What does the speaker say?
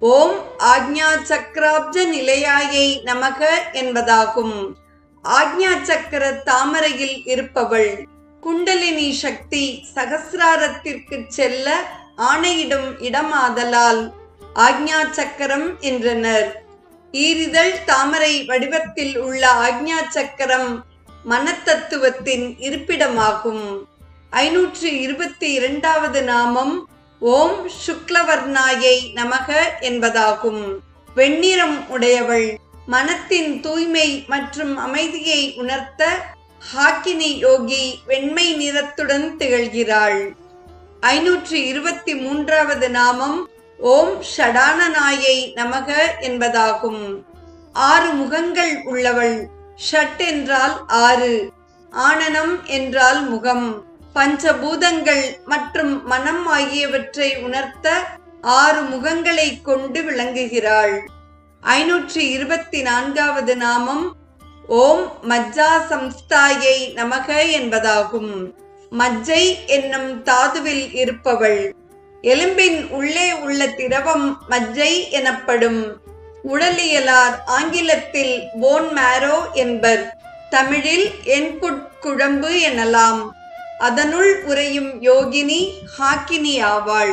ஓம் ஆக்ஞா சக்கராப்ஜ நிலையாயை நமக என்பதாகும். ஆக்ஞா சக்கர தாமரையில் இருப்பவள். குண்டலினி சக்தி சகசிராரத்திற்கு செல்ல ஆணையிடும் இடமாதலால் ஆக்ஞா சக்கரம் என்றனர். ஈரிதழ் தாமரை வடிவத்தில் உள்ள ஆக்ஞா சக்கரம் மனத்தத்துவத்தின் இருப்பிடமாகும். ஐநூற்று இருபத்தி இரண்டாவது நாமம் ஓம் சுக்லவர்ணாயை நமக என்பதாகும். வெண்ணிறம் உடையவள் மனத்தின் தூய்மை மற்றும் அமைதியை உணர்த்த ஹாக்கினி யோகி வெண்மை நிறத்துடன் திகழ்கிறாள். ஐநூற்று இருபத்தி மூன்றாவது நாமம் ஓம் ஷடானநாயை நமக என்பதாகும். ஆறு முகங்கள் உள்ளவள் ஷட் என்றால் ஆறு ஆனனம் என்றால் முகம். பஞ்சபூதங்கள் மற்றும் மனம் ஆகியவற்றை உணர்த்த ஆறு முகங்களை கொண்டு விளங்குகிறாள். ஐநூற்றி இருபத்தி நான்காவது நாமம் ஓம் மஜ்ஜா சம்ஸ்தாயை நமக என்பதாகும். மஜ்ஜை என்னும் தாதுவில் இருப்பவள். எலும்பின் உள்ளே உள்ள திரவம் மஜ்ஜை எனப்படும். உடலியலார் ஆங்கிலத்தில் போன் மேரோ என்பர். தமிழில் எண்புட் குழம்பு எனலாம். அதனுள் உறையும் யோகினி ஹாக்கினி ஆவாள்